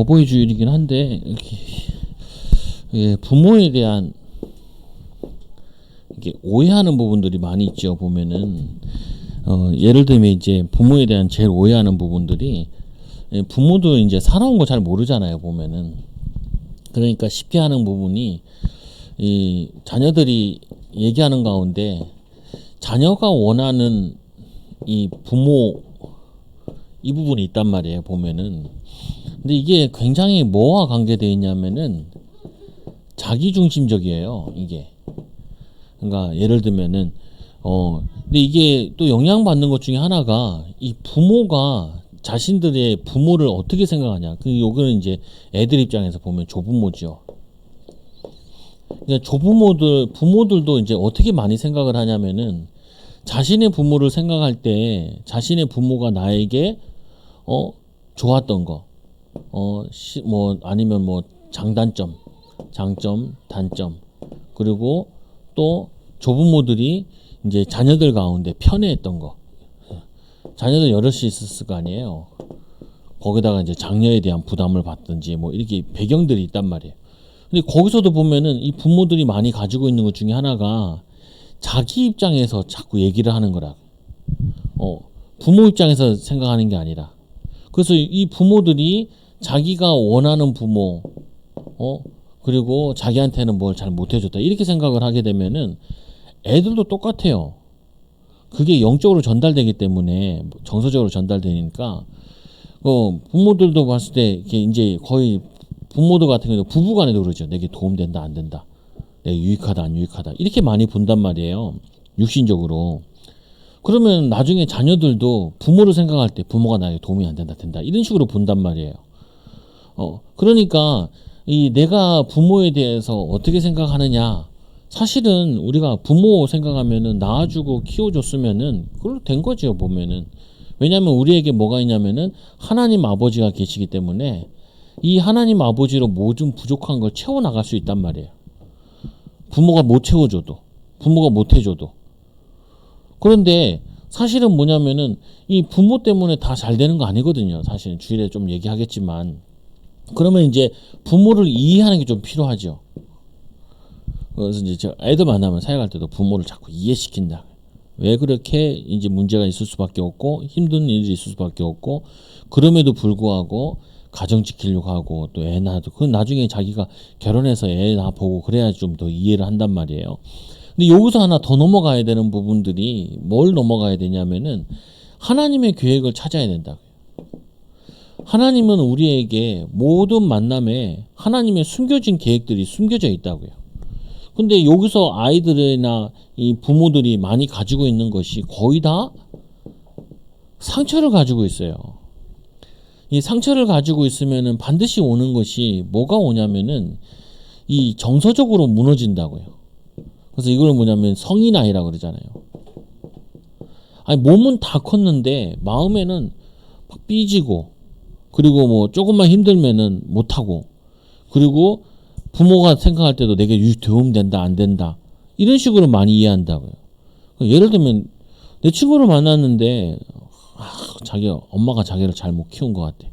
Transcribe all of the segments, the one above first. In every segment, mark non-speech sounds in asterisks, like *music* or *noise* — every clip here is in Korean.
어버이 주일이긴 한데 예, 부모에 대한 이게 오해하는 부분들이 많이 있죠 보면은. 어, 예를 들면 이제 부모에 대한 제일 오해하는 부분들이 예, 부모도 이제 살아온 거 잘 모르잖아요 보면은. 그러니까 쉽게 하는 부분이 이 자녀들이 얘기하는 가운데 자녀가 원하는 이 부모 이 부분이 있단 말이에요 보면은 근데 이게 굉장히 뭐와 관계되어 있냐면은 자기중심적이에요 이게. 그러니까 예를 들면은 어 근데 이게 또 영향받는 것 중에 하나가 이 부모가 자신들의 부모를 어떻게 생각하냐. 그 요거는 이제 애들 입장에서 보면 조부모죠. 그러니까 조부모들 부모들도 이제 어떻게 많이 생각을 하냐면은 자신의 부모를 생각할 때 자신의 부모가 나에게 어 좋았던 거 어, 시, 뭐, 아니면 뭐, 장단점, 장점, 단점. 그리고 또 조부모들이 이제 자녀들 가운데 편애했던 거. 자녀들 여럿이 있었을 거 아니에요. 거기다가 이제 장녀에 대한 부담을 받든지 뭐 이렇게 배경들이 있단 말이에요. 근데 거기서도 보면은 이 부모들이 많이 가지고 있는 것 중에 하나가 자기 입장에서 자꾸 얘기를 하는 거라. 어, 부모 입장에서 생각하는 게 아니라. 그래서 이 부모들이 자기가 원하는 부모, 어, 그리고 자기한테는 뭘 잘 못해줬다. 이렇게 생각을 하게 되면은 애들도 똑같아요. 그게 영적으로 전달되기 때문에 정서적으로 전달되니까 어, 부모들도 봤을 때 이게 이제 거의 부모들 같은 경우도 부부간에도 그러죠. 내게 도움된다 안 된다. 내가 유익하다 안 유익하다 이렇게 많이 본단 말이에요. 육신적으로. 그러면 나중에 자녀들도 부모를 생각할 때 부모가 나에게 도움이 안 된다 된다 이런 식으로 본단 말이에요. 어 그러니까 이 내가 부모에 대해서 어떻게 생각하느냐 사실은 우리가 부모 생각하면은 낳아주고 키워줬으면은 그걸로 된 거죠 보면은 왜냐하면 우리에게 뭐가 있냐면은 하나님 아버지가 계시기 때문에 이 하나님 아버지로 모든 부족한 걸 채워 나갈 수 있단 말이에요. 부모가 못 채워줘도 부모가 못 해줘도 그런데 사실은 뭐냐면은 이 부모 때문에 다 잘 되는 거 아니거든요. 사실은 주일에 좀 얘기하겠지만 그러면 이제 부모를 이해하는 게 좀 필요하죠. 그래서 이제 제가 애들 만나면 사역할 때도 부모를 자꾸 이해시킨다. 왜 그렇게 이제 문제가 있을 수밖에 없고 힘든 일이 있을 수밖에 없고 그럼에도 불구하고 가정 지키려고 하고 또 애 낳아도 그 나중에 자기가 결혼해서 애 낳아 보고 그래야 좀 더 이해를 한단 말이에요. 근데 여기서 하나 더 넘어가야 되는 부분들이 뭘 넘어가야 되냐면은 하나님의 계획을 찾아야 된다. 하나님은 우리에게 모든 만남에 하나님의 숨겨진 계획들이 숨겨져 있다고요. 근데 여기서 아이들이나 이 부모들이 많이 가지고 있는 것이 거의 다 상처를 가지고 있어요. 이 상처를 가지고 있으면은 반드시 오는 것이 뭐가 오냐면은 이 정서적으로 무너진다고요. 그래서 이걸 뭐냐면 성인 아이라 그러잖아요. 아니 몸은 다 컸는데 마음에는 막 삐지고 그리고 뭐 조금만 힘들면은 못하고 그리고 부모가 생각할 때도 내게 도움 된다 안 된다 이런 식으로 많이 이해한다고요. 예를 들면 내 친구를 만났는데 아, 자기 엄마가 자기를 잘 못 키운 것 같아.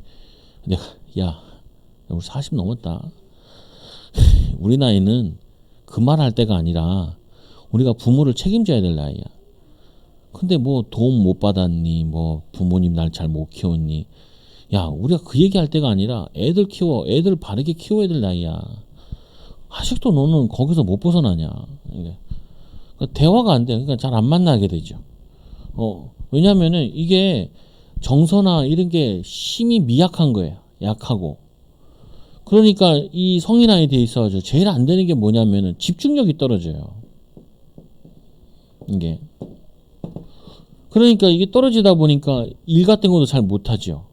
내가 야 우리 40 넘었다. *laughs* 우리 나이는 그 말 할 때가 아니라 우리가 부모를 책임져야 될 나이야. 근데 뭐 도움 못 받았니? 뭐 부모님 날 잘 못 키웠니? 야, 우리가 그 얘기할 때가 아니라 애들 키워, 애들 바르게 키워야 될 나이야. 아직도 너는 거기서 못 벗어나냐. 그러니까 대화가 안 돼. 그러니까 잘 안 만나게 되죠. 어, 왜냐면은 이게 정서나 이런 게 힘이 미약한 거예요. 약하고. 그러니까 이 성인 아이에 있어서 제일 안 되는 게 뭐냐면은 집중력이 떨어져요. 이게. 그러니까 이게 떨어지다 보니까 일 같은 것도 잘 못하죠.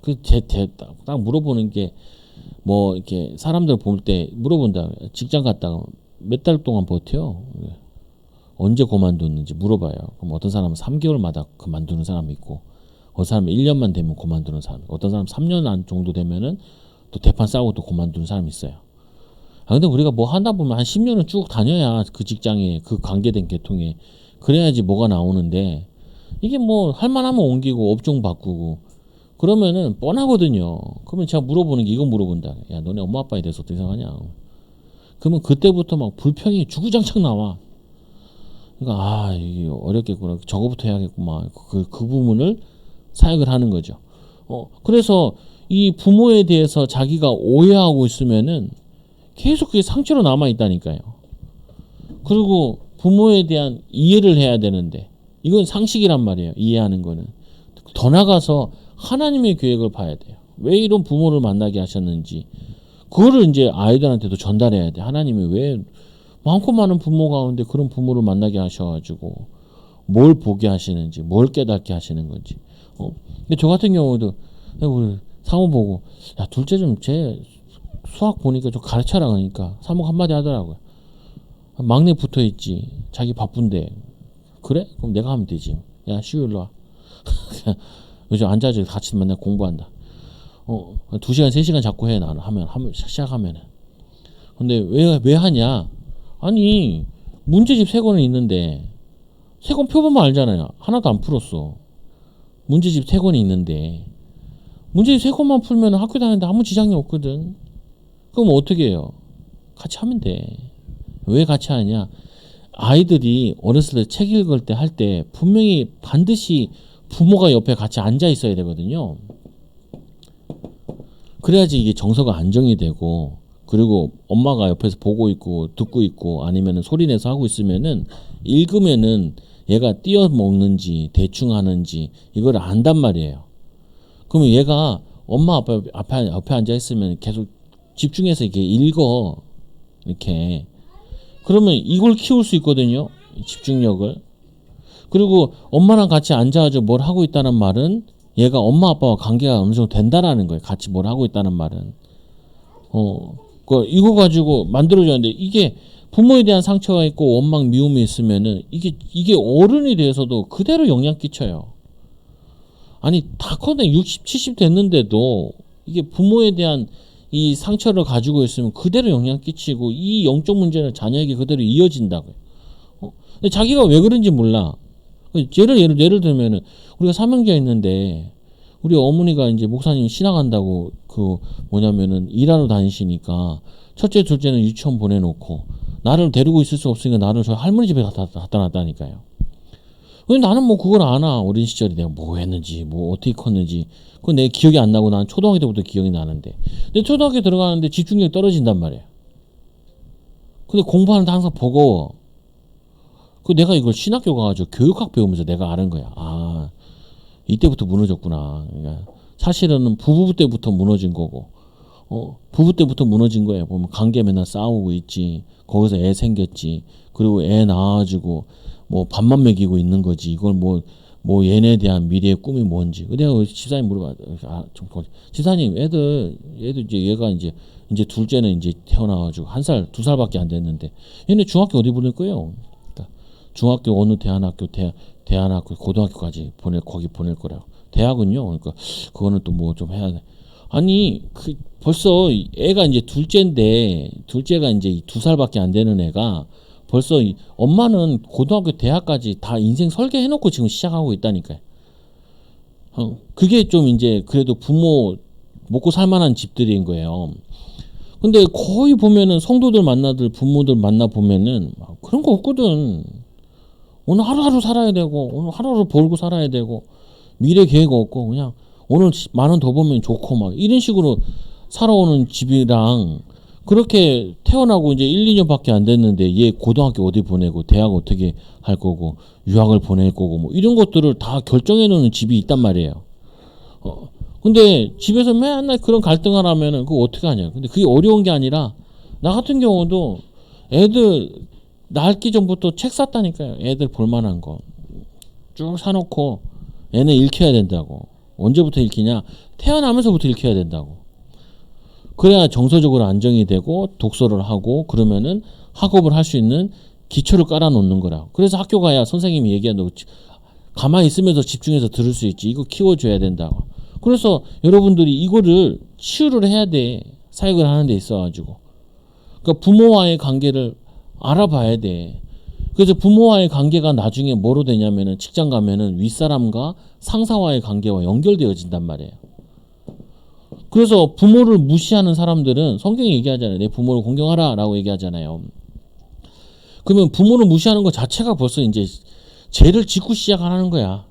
그, 제, 제, 딱, 딱 물어보는 게, 뭐, 이렇게, 사람들 볼 때 물어본다. 직장 갔다가 몇 달 동안 버텨요. 언제 그만뒀는지 물어봐요. 그럼 어떤 사람은 3개월마다 그만두는 사람이 있고, 어떤 사람은 1년만 되면 그만두는 사람, 어떤 사람은 3년 안 정도 되면은 또 대판 싸우고 또 그만두는 사람이 있어요. 아, 근데 우리가 뭐 하다 보면 한 10년을 쭉 다녀야 그 직장에, 그 관계된 계통에, 그래야지 뭐가 나오는데, 이게 뭐, 할만하면 옮기고, 업종 바꾸고, 그러면은 뻔하거든요. 그러면 제가 물어보는 게 이거 물어본다. 야, 너네 엄마 아빠에 대해서 어떻게 생각하냐? 그러면 그때부터 막 불평이 주구장창 나와. 그러니까 아 이게 어렵겠구나. 저거부터 해야겠구만. 그, 그 부분을 사역을 하는 거죠. 어 그래서 이 부모에 대해서 자기가 오해하고 있으면은 계속 그게 상처로 남아 있다니까요. 그리고 부모에 대한 이해를 해야 되는데 이건 상식이란 말이에요. 이해하는 거는 더 나가서 하나님의 계획을 봐야 돼요. 왜 이런 부모를 만나게 하셨는지 그거를 이제 아이들한테도 전달해야 돼. 하나님이 왜 많고 많은 부모 가운데 그런 부모를 만나게 하셔가지고 뭘 보게 하시는지, 뭘 깨닫게 하시는 건지. 어. 근데 저 같은 경우도 우리 사모 보고 야 둘째 좀 제 수학 보니까 좀 가르쳐라 그러니까 사모가 한마디 하더라고요. 막내 붙어 있지. 자기 바쁜데. 그래? 그럼 내가 하면 되지. 야 시우 일로 와. *laughs* 요즘 앉아서 같이 맨날 공부한다. 어, 두 시간, 세 시간 자꾸 해, 나는. 하면, 하면, 시작하면은. 근데 왜, 왜 하냐? 아니, 문제집 세 권은 있는데, 세 권 표본만 알잖아요. 하나도 안 풀었어. 문제집 세 권이 있는데, 문제집 세 권만 풀면 학교 다니는데 아무 지장이 없거든. 그럼 어떻게 해요? 같이 하면 돼. 왜 같이 하냐? 아이들이 어렸을 때 책 읽을 때 할 때 분명히 반드시 부모가 옆에 같이 앉아 있어야 되거든요. 그래야지 이게 정서가 안정이 되고 그리고 엄마가 옆에서 보고 있고 듣고 있고 아니면은 소리 내서 하고 있으면은 읽으면은 얘가 띄어 먹는지 대충 하는지 이걸 안단 말이에요. 그러면 얘가 엄마 아빠 앞에 옆에 앉아 있으면 계속 집중해서 이렇게 읽어 이렇게 그러면 이걸 키울 수 있거든요. 집중력을. 그리고 엄마랑 같이 앉아가지고 뭘 하고 있다는 말은 얘가 엄마 아빠와 관계가 어느 정도 된다라는 거예요. 같이 뭘 하고 있다는 말은. 어, 그 이거 가지고 만들어줬는데 이게 부모에 대한 상처가 있고 원망 미움이 있으면은 이게 이게 어른이 돼서도 그대로 영향 끼쳐요. 아니 다 커내 60, 70 됐는데도 이게 부모에 대한 이 상처를 가지고 있으면 그대로 영향 끼치고 이 영적 문제는 자녀에게 그대로 이어진다고요. 어? 근데 자기가 왜 그런지 몰라. 예를 예를 예를 들면은 우리가 사명자 있는데 우리 어머니가 이제 목사님 신앙한다고 그 뭐냐면은 일하러 다니시니까 첫째 둘째는 유치원 보내놓고 나를 데리고 있을 수 없으니까 나를 저 할머니 집에 갖다, 갖다 놨다니까요. 근데 나는 뭐 그걸 아나 어린 시절에 내가 뭐 했는지 뭐 어떻게 컸는지 그건 내 기억이 안 나고 난 초등학교 때부터 기억이 나는데 근데 초등학교 들어가는데 집중력이 떨어진단 말이야. 근데 공부하는데 항상 버거워. 그 내가 이걸 신학교 가가지고 교육학 배우면서 내가 아는 거야. 아 이때부터 무너졌구나. 그러니까 사실은 부부 때부터 무너진 거고, 어 부부 때부터 무너진 거예요. 보면 관계 맨날 싸우고 있지. 거기서 애 생겼지. 그리고 애 낳아가지고 뭐 밥만 먹이고 있는 거지. 이걸 뭐 뭐 얘네에 대한 미래의 꿈이 뭔지. 내가 집사님 물어봐. 아, 좀 집사님 애들 애들 이제 얘가 이제 이제 둘째는 이제 태어나가지고 한 살 두 살밖에 안 됐는데 얘네 중학교 어디 보낼 거예요? 중학교 어느 대안학교 대 대안학교 고등학교까지 보낼 거기 보낼 거라고. 대학은요 그러니까 그거는 또 뭐 좀 해야 돼. 아니 그 벌써 애가 이제 둘째인데 둘째가 이제 두 살밖에 안 되는 애가 벌써 엄마는 고등학교 대학까지 다 인생 설계해놓고 지금 시작하고 있다니까요. 어, 그게 좀 이제 그래도 부모 먹고 살만한 집들인 거예요. 근데 거의 보면은 성도들 만나들 부모들 만나 보면은 그런 거 없거든 오늘 하루하루 살아야 되고 오늘 하루하루 벌고 살아야 되고 미래 계획 없고 그냥 오늘 만 원 더 벌면 좋고 막 이런 식으로 살아오는 집이랑 그렇게 태어나고 이제 1, 2년밖에 안 됐는데 얘 고등학교 어디 보내고 대학 어떻게 할 거고 유학을 보낼 거고 뭐 이런 것들을 다 결정해 놓는 집이 있단 말이에요. 어 근데 집에서 맨날 그런 갈등을 하면은 그거 어떻게 하냐. 근데 그게 어려운 게 아니라 나 같은 경우도 애들 낳기 전부터 책 샀다니까요. 애들 볼만한 거. 쭉 사놓고 얘네 읽혀야 된다고. 언제부터 읽히냐? 태어나면서부터 읽혀야 된다고. 그래야 정서적으로 안정이 되고 독서를 하고 그러면은 학업을 할 수 있는 기초를 깔아놓는 거라. 그래서 학교 가야 선생님이 얘기한다고 가만히 있으면서 집중해서 들을 수 있지. 이거 키워줘야 된다고. 그래서 여러분들이 이거를 치유를 해야 돼. 사역을 하는 데 있어가지고. 그러니까 부모와의 관계를 알아봐야 돼. 그래서 부모와의 관계가 나중에 뭐로 되냐면은 직장 가면은 윗사람과 상사와의 관계와 연결되어진단 말이에요. 그래서 부모를 무시하는 사람들은 성경이 얘기하잖아요. 내 부모를 공경하라 라고 얘기하잖아요. 그러면 부모를 무시하는 것 자체가 벌써 이제 죄를 짓고 시작하는 거야.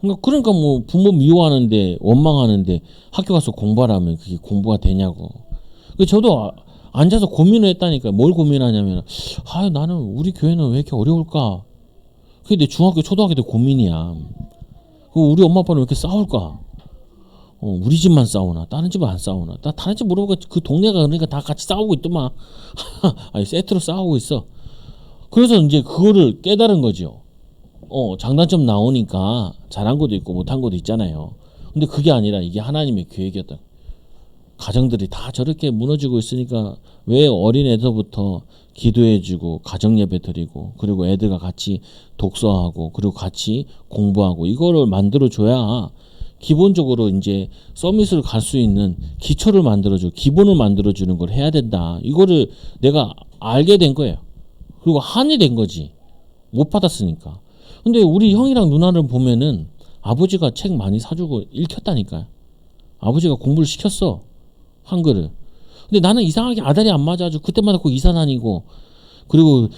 그러니까 그러니까 뭐 부모 미워하는데 원망하는데 학교 가서 공부하라면 그게 공부가 되냐고. 그 저도 아- 앉아서 고민을 했다니까. 뭘 고민하냐면 아 나는 우리 교회는 왜 이렇게 어려울까? 그게 내 중학교 초등학교 때 고민이야. 그 우리 엄마 아빠는 왜 이렇게 싸울까? 어, 우리 집만 싸우나? 다른 집은 안 싸우나? 나 다른 집 물어보니까 그 동네가 그러니까 다 같이 싸우고 있더만. *laughs* 아니 세트로 싸우고 있어. 그래서 이제 그거를 깨달은 거죠. 어, 장단점 나오니까 잘한 것도 있고 못한 것도 있잖아요. 근데 그게 아니라 이게 하나님의 계획이었다. 가정들이 다 저렇게 무너지고 있으니까 왜 어린 애들부터 기도해주고 가정 예배 드리고 그리고 애들과 같이 독서하고 그리고 같이 공부하고 이거를 만들어줘야 기본적으로 이제 서밋을 갈 수 있는 기초를 만들어줘 기본을 만들어주는 걸 해야 된다. 이거를 내가 알게 된 거예요. 그리고 한이 된 거지. 못 받았으니까. 근데 우리 형이랑 누나를 보면은 아버지가 책 많이 사주고 읽혔다니까요. 아버지가 공부를 시켰어. 한글을. 근데 나는 이상하게 아다리 안 맞아가지고 그때마다 꼭 이사 다니고 그리고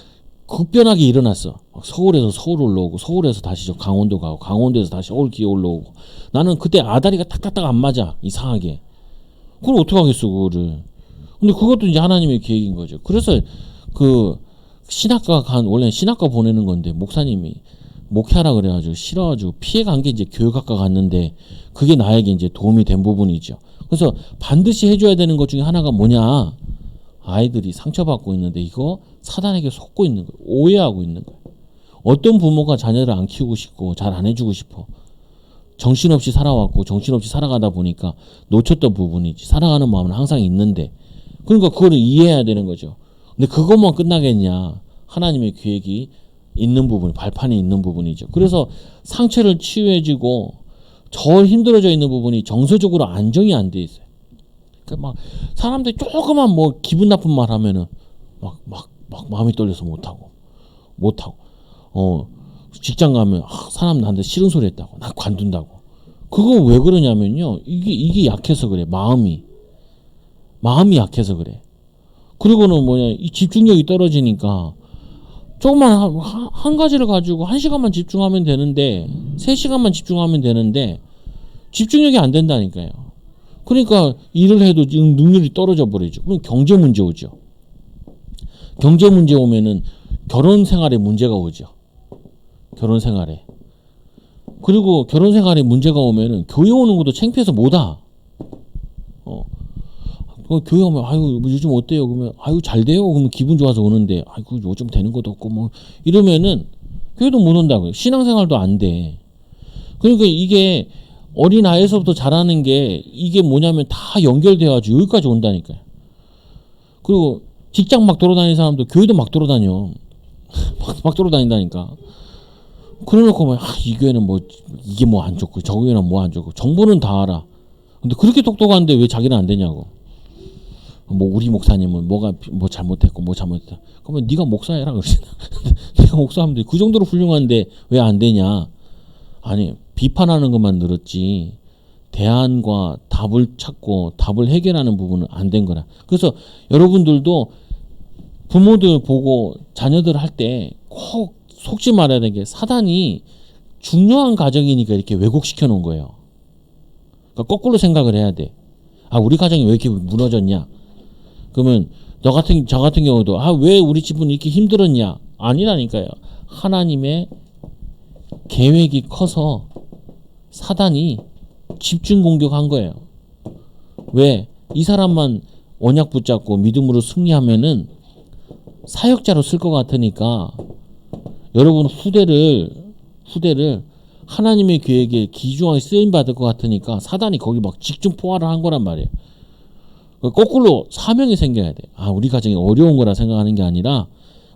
급변하게 일어났어. 막 서울에서 서울 올라오고 서울에서 다시 저 강원도 가고 강원도에서 다시 서울 기어 올라오고 나는 그때 아다리가 탁탁탁 안 맞아. 이상하게. 그걸 어떻게 하겠어 그거를. 근데 그것도 이제 하나님의 계획인 거죠. 그래서 그 신학과 간 원래 신학과 보내는 건데 목사님이 목회하라 그래가지고 싫어가지고 피해간 게 이제 교육학과 갔는데 그게 나에게 이제 도움이 된 부분이죠. 그래서 반드시 해줘야 되는 것 중에 하나가 뭐냐? 아이들이 상처받고 있는데 이거 사단에게 속고 있는 거예요. 오해하고 있는 거예요. 어떤 부모가 자녀를 안 키우고 싶고 잘 안 해주고 싶어. 정신없이 살아왔고 정신없이 살아가다 보니까 놓쳤던 부분이지. 살아가는 마음은 항상 있는데. 그러니까 그거를 이해해야 되는 거죠. 근데 그것만 끝나겠냐? 하나님의 계획이 있는 부분, 발판이 있는 부분이죠. 그래서 상처를 치유해주고 저 힘들어져 있는 부분이 정서적으로 안정이 안 돼 있어요. 그막 사람들이 조그만 뭐 기분 나쁜 말 하면은 막 막 막 마음이 떨려서 못 하고 못 하고. 어 직장 가면 아, 사람 나한테 싫은 소리 했다고 나 관둔다고. 그거 왜 그러냐면요. 이게 이게 약해서 그래 마음이. 마음이 약해서 그래. 그리고는 뭐냐 이 집중력이 떨어지니까 조금만 한, 한- 한 가지를 가지고 한 시간만 집중하면 되는데 세 시간만 집중하면 되는데 집중력이 안 된다니까요. 그러니까 일을 해도 지금 능률이 떨어져 버리죠. 그럼 경제 문제 오죠. 경제 문제 오면은 결혼 생활에 문제가 오죠. 결혼 생활에. 그리고 결혼 생활에 문제가 오면은 교회 오는 것도 창피해서 못 와. 어. 그 교회 오면 아유 뭐 요즘 어때요? 그러면 아유 잘 돼요. 그러면 기분 좋아서 오는데 아이고 요즘 되는 것도 없고 뭐 이러면은 교회도 못 온다고요. 신앙생활도 안 돼. 그러니까 이게 어린 아이에서부터 자라는 게 이게 뭐냐면 다 연결돼가지고 여기까지 온다니까요. 그리고 직장 막 돌아다니는 사람도 교회도 막 돌아다녀. *laughs* 막, 막 돌아다닌다니까. 그래놓고 막, 아, 이 교회는 뭐, 이게 뭐 안 좋고, 저 교회는 뭐 안 좋고, 정보는 다 알아. 근데 그렇게 똑똑한데 왜 자기는 안 되냐고. 뭐, 우리 목사님은 뭐가, 뭐 잘못했고, 뭐 잘못했다. 그러면 네가 목사해라, 그러잖아. 네가 목사하면 돼. 그 정도로 훌륭한데 왜 안 되냐. 아니, 비판하는 것만 늘었지. 대안과 답을 찾고 답을 해결하는 부분은 안 된 거라. 그래서 여러분들도 부모들 보고 자녀들 할 때 꼭 속지 말아야 되는 게 사단이 중요한 가정이니까 이렇게 왜곡시켜 놓은 거예요. 그러니까 거꾸로 생각을 해야 돼. 아, 우리 가정이 왜 이렇게 무너졌냐? 그러면 너 같은 저 같은 경우도 아, 왜 우리 집은 이렇게 힘들었냐? 아니라니까요. 하나님의 계획이 커서 사단이 집중 공격한 거예요. 왜? 이 사람만 언약 붙잡고 믿음으로 승리하면은 사역자로 쓸 것 같으니까 여러분 후대를 후대를 하나님의 계획에 기중하게 쓰임 받을 것 같으니까 사단이 거기 막 직중 포화를 한 거란 말이에요. 거꾸로 사명이 생겨야 돼. 아 우리 가정이 어려운 거라 생각하는 게 아니라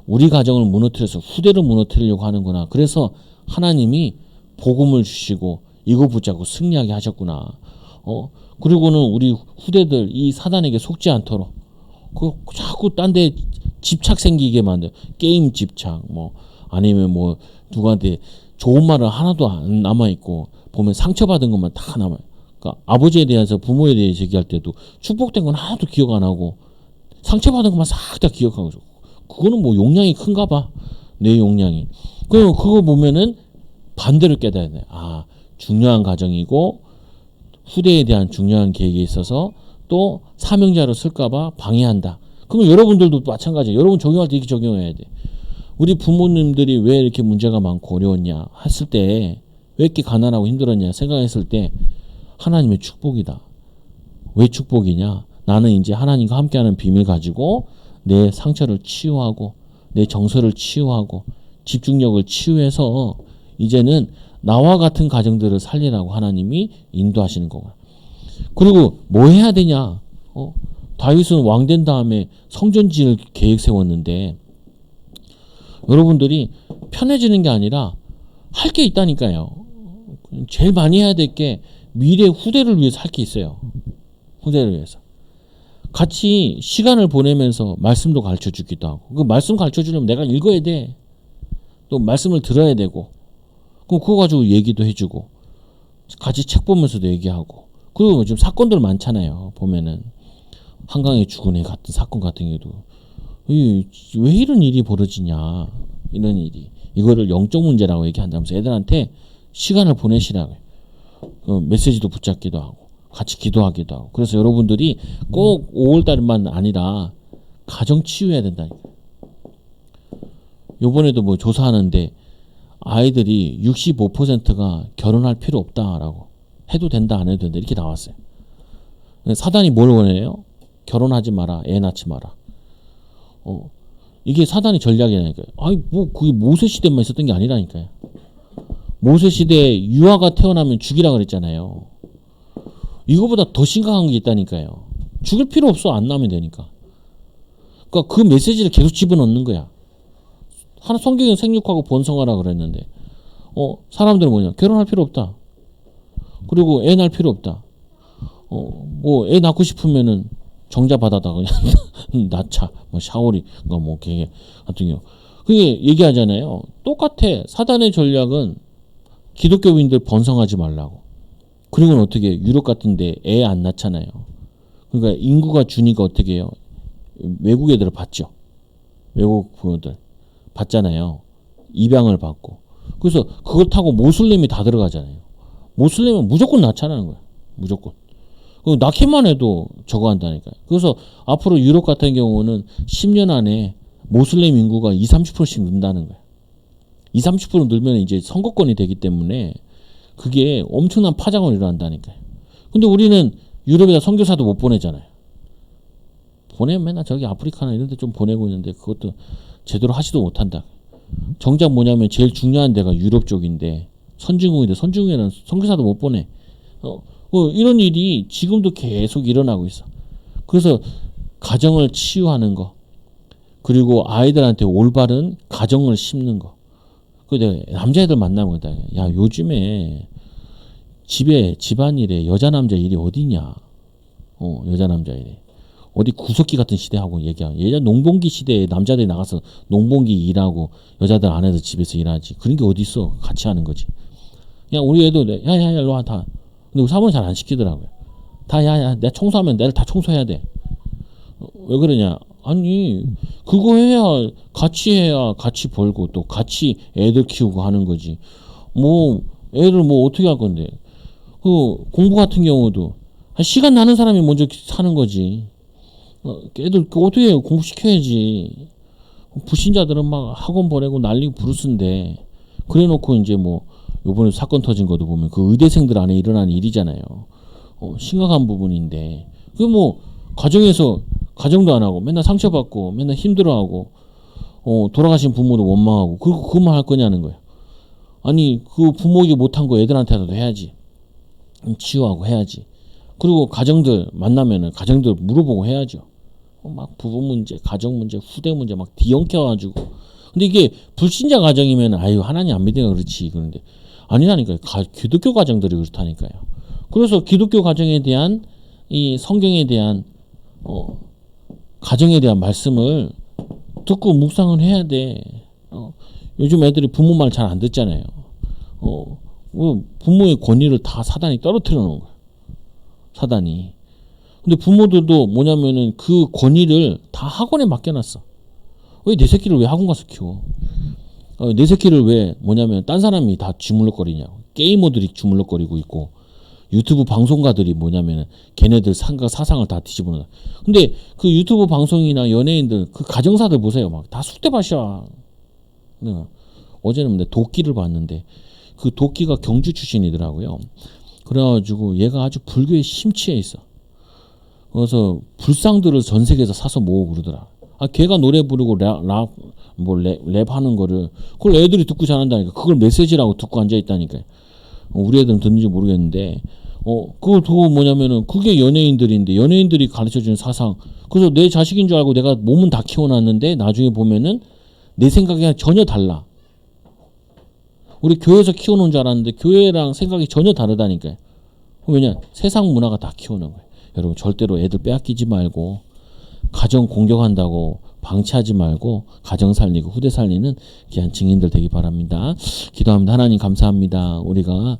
우리 가정을 무너뜨려서 후대를 무너뜨리려고 하는구나. 그래서 하나님이 복음을 주시고 이거 붙잡고 승리하게 하셨구나. 어 그리고는 우리 후대들 이 사단에게 속지 않도록 그 자꾸 딴 데 집착 생기게 만들 게임 집착 뭐 아니면 뭐 누구한테 좋은 말은 하나도 안 남아 있고 보면 상처받은 것만 다 남아. 그러니까 그러니까 아버지에 대해서 부모에 대해서 얘기할 때도 축복된 건 하나도 기억 안 하고 상처받은 것만 싹 다 기억하고. 그거는 뭐 용량이 큰가 봐. 내 용량이. 그럼 그거 보면은 반대로 깨달아야 돼. 아, 중요한 가정이고 후대에 대한 중요한 계획이 있어서 또 사명자로 쓸까봐 방해한다. 그러면 여러분들도 마찬가지야. 여러분 적용할 때 이렇게 적용해야 돼. 우리 부모님들이 왜 이렇게 문제가 많고 어려웠냐 했을 때 왜 이렇게 가난하고 힘들었냐 생각했을 때 하나님의 축복이다. 왜 축복이냐? 나는 이제 하나님과 함께하는 비밀 가지고 내 상처를 치유하고 내 정서를 치유하고 집중력을 치유해서 이제는 나와 같은 가정들을 살리라고 하나님이 인도하시는 거고. 그리고 뭐 해야 되냐? 어? 다윗은 왕 된 다음에 성전 지을 계획 세웠는데 여러분들이 편해지는 게 아니라 할 게 있다니까요. 제일 많이 해야 될 게 미래 후대를 위해서 할 게 있어요. 후대를 위해서. 같이 시간을 보내면서 말씀도 가르쳐 주기도 하고. 그 말씀 가르쳐 주려면 내가 읽어야 돼. 또 말씀을 들어야 되고. 그럼 그거 가지고 얘기도 해주고. 같이 책 보면서도 얘기하고. 그리고 요즘 사건들 많잖아요. 보면은. 한강에 죽은 애 같은 사건 같은 경우도. 이, 왜 이런 일이 벌어지냐. 이런 일이. 이거를 영적 문제라고 얘기한다면서 애들한테 시간을 보내시라고. 어, 메시지도 붙잡기도 하고. 같이 기도하기도 하고. 그래서 여러분들이 꼭 5월달만 아니라 가정 치유해야 된다니까. 요번에도 뭐 조사하는데 아이들이 65%가 결혼할 필요 없다라고 해도 된다 안 해도 된다 이렇게 나왔어요. 사단이 뭘 원해요? 결혼하지 마라, 애 낳지 마라. 어, 이게 사단의 전략이라니까요. 아니 뭐 그게 모세 시대만 있었던 게 아니라니까요. 모세 시대에 유아가 태어나면 죽이라 그랬잖아요. 이거보다 더 심각한 게 있다니까요. 죽일 필요 없어 안 나면 되니까. 그러니까 그 메시지를 계속 집어넣는 거야. 하나 성경은 생육하고 번성하라 그랬는데, 어 사람들은 뭐냐 결혼할 필요 없다. 그리고 애 낳을 필요 없다. 어뭐 애 낳고 싶으면은 정자 받아다 그냥 *laughs* 낳자 뭐 샤워리 뭐걔 같은 경우 그게 얘기하잖아요. 똑같아 사단의 전략은 기독교인들 번성하지 말라고. 그리고는 어떻게? 유럽 같은데 애 안 낳잖아요. 그러니까 인구가 주니까 어떻게 해요? 외국 애들을 받죠. 외국 부모들 받잖아요. 입양을 받고. 그래서 그걸 타고 모슬림이 다 들어가잖아요. 모슬림은 무조건 낳잖아는 거야. 무조건. 그 낳기만 해도 저거 한다니까요. 그래서 앞으로 유럽 같은 경우는 10년 안에 모슬림 인구가 2, 30%씩 는다는 거 야. 2, 30% 늘면 이제 선거권이 되기 때문에 그게 엄청난 파장을 일어난다니까요. 근데 우리는 유럽에다 선교사도 못 보내잖아요. 보내면 맨날 저기 아프리카나 이런 데 좀 보내고 있는데 그것도 제대로 하지도 못한다. 정작 뭐냐면 제일 중요한 데가 유럽 쪽인데 선진국인데 선진국에는 선교사도 못 보내. 어, 어, 이런 일이 지금도 계속 일어나고 있어. 그래서 가정을 치유하는 거 그리고 아이들한테 올바른 가정을 심는 거. 그 내가 남자애들 만나면 그다. 야 요즘에 집에 집안일에 여자 남자 일이 어디냐? 어 여자 남자 일에 어디 구석기 같은 시대하고 얘기하고 예전 농번기 시대에 남자들이 나가서 농번기 일하고 여자들 안에서 집에서 일하지 그런 게 어디 있어 같이 하는 거지. 야 우리 애도 야야야 일로 와 다. 근데 사모는 잘 안 시키더라고요. 다 야야 내가 청소하면 내를 다 청소해야 돼. 어, 왜 그러냐? 아니 그거 해야 같이 해야 같이 벌고 또 같이 애들 키우고 하는 거지. 뭐 애를 뭐 어떻게 할 건데? 그 공부 같은 경우도 한 시간 나는 사람이 먼저 사는 거지. 어, 애들 그 어떻게 해요? 공부 시켜야지. 불신자들은 막 학원 보내고 난리고 부르스인데 그래놓고 이제 뭐 요번에 사건 터진 것도 보면 그 의대생들 안에 일어나는 일이잖아요. 어, 심각한 부분인데 그 뭐 가정에서 가정도 안 하고 맨날 상처받고 맨날 힘들어하고 어, 돌아가신 부모도 원망하고 그 그만 할 거냐는 거야. 아니 그 부모에게 못한 거 애들한테라도 해야지. 치유하고 해야지. 그리고 가정들 만나면은 가정들 물어보고 해야죠. 어, 막 부부 문제, 가정 문제, 후대 문제 막 뒤엉켜가지고. 근데 이게 불신자 가정이면 아유 하나님 안 믿으니까 그렇지 그런데 아니라니까요. 가, 기독교 가정들이 그렇다니까요. 그래서 기독교 가정에 대한 이 성경에 대한 어, 가정에 대한 말씀을 듣고 묵상을 해야 돼. 어, 요즘 애들이 부모 말 잘 안 듣잖아요. 어, 뭐 부모의 권위를 다 사단이 떨어뜨려 놓은 거야. 사단이. 근데 부모들도 뭐냐면은 그 권위를 다 학원에 맡겨놨어. 왜 내 새끼를 왜 학원 가서 키워? 어, 내 새끼를 왜 뭐냐면 딴 사람이 다 주물럭거리냐고. 게이머들이 주물럭거리고 있고 유튜브 방송가들이 뭐냐면은 걔네들 상가 사상을 다 뒤집어놓아. 근데 그 유튜브 방송이나 연예인들 그 가정사들 보세요. 막다 쑥대밭이야. 네. 어제는 내 도끼를 봤는데 그 도끼가 경주 출신이더라고요. 그래가지고 얘가 아주 불교에 심취해 있어. 그래서 불상들을 전 세계에서 사서 모으고 그러더라. 아, 걔가 노래 부르고 랩, 랩, 뭐 랩, 랩 하는 거를 그걸 애들이 듣고 잘한다니까. 그걸 메시지라고 듣고 앉아 있다니까. 어, 우리 애들은 듣는지 모르겠는데, 어, 그걸 두고 뭐냐면은 그게 연예인들인데 연예인들이 가르쳐 주는 사상. 그래서 내 자식인 줄 알고 내가 몸은 다 키워놨는데 나중에 보면은 내 생각이 전혀 달라. 우리 교회에서 키워놓은 줄 알았는데 교회랑 생각이 전혀 다르다니까요. 왜냐? 세상 문화가 다 키우는 거예요. 여러분 절대로 애들 빼앗기지 말고 가정 공격한다고 방치하지 말고 가정 살리고 후대 살리는 귀한 증인들 되기 바랍니다. 기도합니다. 하나님 감사합니다. 우리가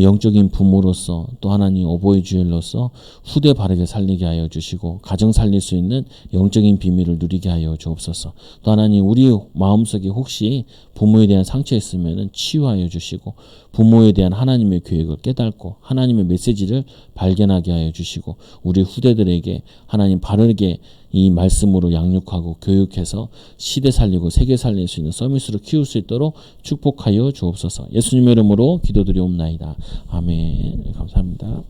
영적인 부모로서 또 하나님 어버이 주일로서 후대 바르게 살리게 하여 주시고 가정 살릴 수 있는 영적인 비밀을 누리게 하여 주옵소서. 또 하나님 우리 마음속에 혹시 부모에 대한 상처 있으면 치유하여 주시고 부모에 대한 하나님의 계획을 깨닫고 하나님의 메시지를 발견하게 하여 주시고 우리 후대들에게 하나님 바르게 이 말씀으로 양육하고 교육해서 시대 살리고 세계 살릴 수 있는 서밋으로 키울 수 있도록 축복하여 주옵소서. 예수님의 이름으로 기도드리옵나이다. 아멘. 감사합니다.